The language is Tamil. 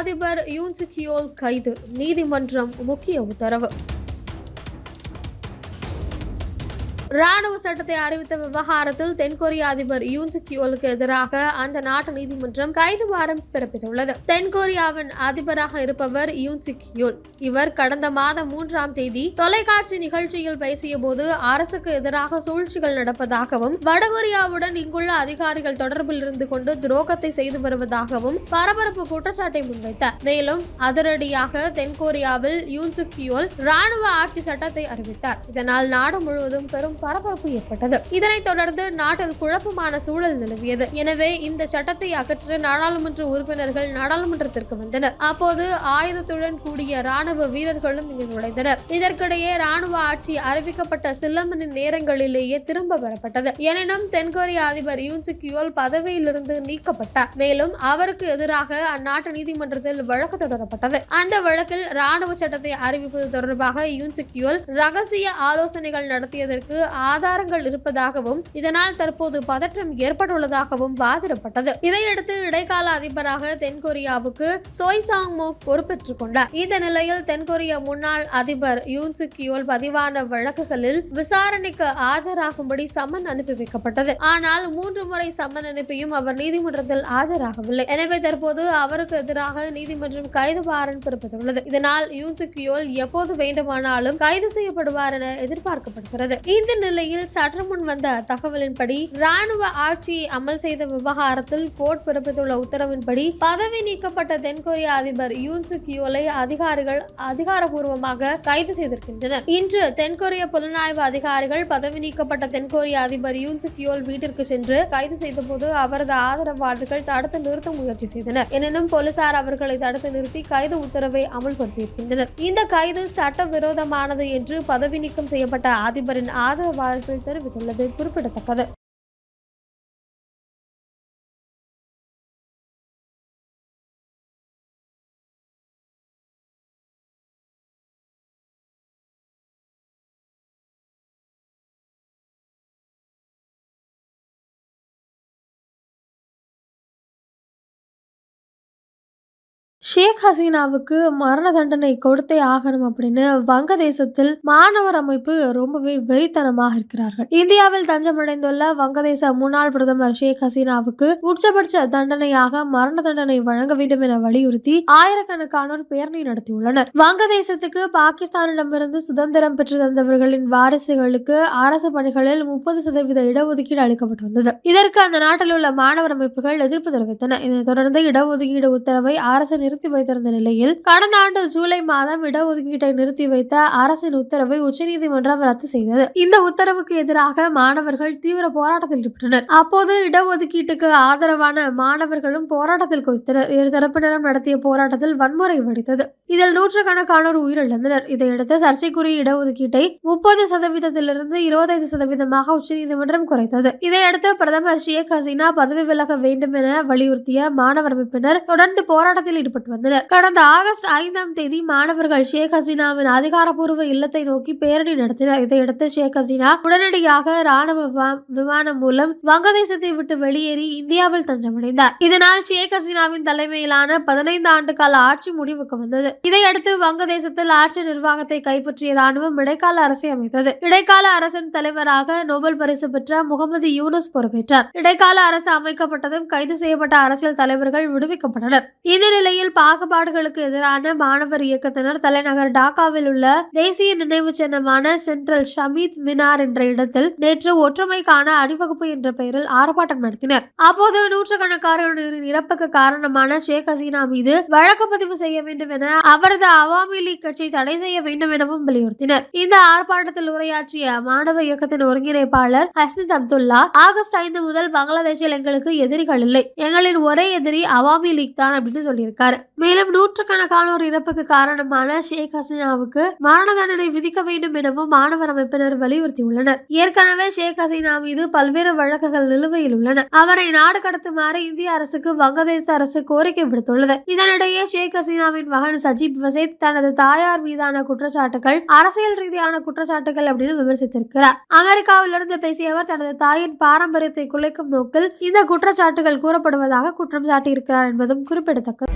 அதிபர் யூன்சிகியோல் கைது. நீதிமன்றம் முக்கிய உத்தரவு. ராணுவ சட்டத்தை அறிவித்த விவகாரத்தில் தென்கொரிய அதிபர் யூன்சிக்கியோலுக்கு எதிராக அந்த நாட்டு நீதிமன்றம் கைது வாரம் பிறப்பித்துள்ளது. தென்கொரியாவின் அதிபராக இருப்பவர் யூன்சிக்கியோல் இவர் கடந்த மாதம் மூன்றாம் தேதி தொலைக்காட்சி நிகழ்ச்சியில் பேசிய போது அரசுக்கு எதிராக சூழ்ச்சிகள் நடப்பதாகவும் வடகொரியாவுடன் இங்குள்ள அதிகாரிகள் தொடர்பில் இருந்து கொண்டு துரோகத்தை செய்து வருவதாகவும் பரபரப்பு குற்றச்சாட்டை முன்வைத்தார். மேலும் அதிரடியாக தென்கொரியாவில் யூன் ராணுவ ஆட்சி சட்டத்தை அறிவித்தார். இதனால் நாடு முழுவதும் பெரும் பரபரப்பு ஏற்பட்டது. இதனைத் தொடர்ந்து நாட்டில் குழப்பமான சூழல் நிலவியது. எனவே இந்த சட்டத்தை அகற்ற நாடாளுமன்ற உறுப்பினர்கள் நாடாளுமன்றத்திற்கு வந்தனர். அப்போது ஆயுதத்துடன் கூடிய ராணுவ வீரர்களும் இங்கு நுழைந்தனர். இதற்கிடையே ராணுவ ஆட்சி அறிவிக்கப்பட்ட சில மணி நேரங்களிலேயே திரும்ப பெறப்பட்டது. எனினும் தென்கொரிய அதிபர் யூன் பதவியிலிருந்து நீக்கப்பட்டார். மேலும் அவருக்கு எதிராக அந்நாட்டு நீதிமன்றத்தில் வழக்கு தொடரப்பட்டது. அந்த வழக்கில் ராணுவ சட்டத்தை அறிவிப்பது தொடர்பாக யூன்சிக்யோல் ரகசிய ஆலோசனைகள் நடத்தியதற்கு ஆதாரங்கள் இருப்பதாகவும் இதனால் தற்போது பதற்றம் ஏற்பட்டுள்ளதாகவும் வாதிடப்பட்டது. இதையடுத்து இடைக்கால அதிபராக தென்கொரியாவுக்கு சோய் சாங் மோக் பொறுப்பேற்றுக் கொண்டார். இந்த நிலையில் தென்கொரிய முன்னாள் அதிபர் யூன் சிக்கியோல் பதிவான வழக்குகளில் விசாரணைக்கு ஆஜராகும்படி சம்மன் அனுப்பி வைக்கப்பட்டது. ஆனால் மூன்று முறை சம்மன் அனுப்பியும் அவர் நீதிமன்றத்தில் ஆஜராகவில்லை. எனவே தற்போது அவருக்கு எதிராக நீதிமன்றம் கைது வாரண்ட் பிறப்பித்துள்ளது. இதனால் யூன் சிக்கியோல் எப்போது வேண்டுமானாலும் கைது செய்யப்படுவார் என எதிர்பார்க்கப்படுகிறது. இந்த நிலையில் சற்று முன் வந்த தகவலின்படி ராணுவ ஆட்சியை அமல் செய்த விவகாரத்தில் கோர்ட் பிறப்பித்துள்ள உத்தரவின்படி பதவி நீக்கப்பட்ட தென்கொரிய அதிபர் யூன் யோலை அதிகாரிகள் அதிகாரபூர்வமாக கைது செய்திருக்கின்றனர். இன்று தென்கொரிய புலனாய்வு அதிகாரிகள் பதவி நீக்கப்பட்ட தென்கொரிய அதிபர் யூன் யோல் வீட்டிற்கு சென்று கைது செய்தபோது அவரது ஆதரவாளர்கள் தடுத்து நிறுத்த முயற்சி செய்தனர். எனினும் போலீசார் அவர்களை தடுத்து நிறுத்தி கைது உத்தரவை அமல்படுத்தியிருக்கின்றனர். இந்த கைது சட்டவிரோதமானது என்று பதவி நீக்கம் செய்யப்பட்ட அதிபரின் ஆதரவு வாழ்வில் தெரிவித்துள்ளது. குறிப்பிடத்தக்கது. ஷேக் ஹசீனாவுக்கு மரண தண்டனை கொடுத்தே ஆகணும் அப்படின்னு வங்கதேசத்தில் மாணவர் அமைப்பு ரொம்பவே வெறித்தனமாக இருக்கிறார்கள். இந்தியாவில் தஞ்சமடைந்துள்ள வங்கதேச முன்னாள் பிரதமர் ஷேக் ஹசீனாவுக்கு உச்சபட்ச தண்டனையாக மரண தண்டனை வழங்க வேண்டும் என வலியுறுத்தி ஆயிரக்கணக்கானோர் பேரணி நடத்தியுள்ளனர். வங்கதேசத்துக்கு பாகிஸ்தானிடமிருந்து சுதந்திரம் பெற்று தந்தவர்களின் வாரிசுகளுக்கு அரசு பணிகளில் முப்பது சதவீத இடஒதுக்கீடு அளிக்கப்பட்டு வந்தது. இதற்கு அந்த நாட்டில் உள்ள மாணவர் அமைப்புகள் எதிர்ப்பு தெரிவித்தன. இதனைத் தொடர்ந்து இடஒதுக்கீடு உத்தரவை அரசு நிறுத்தி வைத்திருந்த நிலையில் கடந்த ஆண்டு ஜூலை மாதம் இடஒதுக்கீட்டை நிறுத்தி வைத்த அரசின் உத்தரவை உச்சநீதிமன்றம் ரத்து செய்தது. இந்த உத்தரவுக்கு எதிராக மாணவர்கள் தீவிர போராட்டத்தில் ஈடுபட்டனர். அப்போது இடஒதுக்கீட்டுக்கு ஆதரவான மாணவர்களும் போராட்டத்தில் குவித்தனர். இரு தரப்பினரும் நடத்திய போராட்டத்தில் வன்முறை வெடித்தது. இதில் நூற்றுக்கணக்கானோர் உயிரிழந்தனர். இதையடுத்து சர்ச்சைக்குரிய இடஒதுக்கீட்டை முப்பது சதவீதத்திலிருந்து இருபத்தைந்து சதவீதமாக உச்சநீதிமன்றம் குறைத்தது. இதையடுத்து பிரதமர் ஷேக் ஹசீனா பதவி விலக வேண்டும் என வலியுறுத்திய மாணவர் அமைப்பினர் தொடர்ந்து போராட்டத்தில் ஈடுபட்டு வந்தனர் கடந்த ஆகஸ்ட் ஐந்தாம் தேதி மாணவர்கள் ஷேக் ஹசீனாவின் அதிகாரப்பூர்வ இல்லத்தை நோக்கி பேரணி நடத்தினர். இதையடுத்து ஷேக் ஹசீனா உடனடியாக ராணுவ விமானம் மூலம் வங்கதேசத்தை விட்டு வெளியேறி இந்தியாவில் தஞ்சமடைந்தார். இதனால் ஷேக் ஹசீனாவின் தலைமையிலான பதினைந்து ஆண்டு கால ஆட்சி முடிவுக்கு வந்தது. இதையடுத்து வங்கதேசத்தில் ஆட்சி நிர்வாகத்தை கைப்பற்றிய ராணுவம் இடைக்கால அரசை அமைத்தது. இடைக்கால அரசின் தலைவராக நோபல் பரிசு பெற்ற முகமது யூனஸ் பொறுப்பேற்றார். இடைக்கால அரசு அமைக்கப்பட்டதும் கைது செய்யப்பட்ட அரசியல் தலைவர்கள் விடுவிக்கப்பட்டனர். இந்த நிலையில் பாகுபாடுகளுக்கு எதிரான மாணவர் இயக்கத்தினர் தலைநகர் டாக்காவில் உள்ள தேசிய நினைவு சின்னமான சென்ட்ரல் ஷமீத் மினார் என்ற இடத்தில் நேற்று ஒற்றுமைக்கான அணிவகுப்பு என்ற பெயரில் ஆர்ப்பாட்டம் நடத்தினர். அப்போது நூற்றுக்கணக்கானோரின் இறப்புக்கு காரணமான ஷேக் ஹசீனா மீது வழக்கு பதிவு செய்ய வேண்டும் என அவரது அவாமி லீக் கட்சி தடை செய்ய வேண்டும் எனவும் வலியுறுத்தினர். இந்த ஆர்ப்பாட்டத்தில் உரையாற்றிய மாணவ இயக்கத்தின் ஒருங்கிணைப்பாளர் ஹஸ்னித் அப்துல்லா ஆகஸ்ட் ஐந்து முதல் பங்களாதேஷில் எங்களுக்கு எதிரிகள் இல்லை. எங்களின் ஒரே எதிரி அவாமி லீக் தான் அப்படின்னு சொல்லியிருக்காரு. மேலும் நூற்றுக்கணக்கானோர் இறப்புக்கு காரணமான ஷேக் ஹசீனாவுக்கு மரண தண்டனை விதிக்க வேண்டும் எனவும் மாணவர் அமைப்பினர் வலியுறுத்தியுள்ளனர். ஏற்கனவே ஷேக் ஹசீனா மீது பல்வேறு வழக்குகள் நிலுவையில் உள்ளன. அவரை நாடு கடத்துமாறு இந்திய அரசுக்கு வங்கதேச அரசு கோரிக்கை விடுத்துள்ளது. இதனிடையே ஷேக் ஹசீனாவின் மகன் சஜீப் வசேத் தனது தாயார் மீதான குற்றச்சாட்டுகள் அரசியல் ரீதியான குற்றச்சாட்டுகள் அப்படின்னு விமர்சித்திருக்கிறார். அமெரிக்காவிலிருந்து பேசியவர் தனது தாயின் பாரம்பரியத்தை குலைக்கும் நோக்கில் இந்த குற்றச்சாட்டுகள் கூறப்படுவதாக குற்றம் சாட்டியிருக்கிறார் என்பதும் குறிப்பிடத்தக்கது.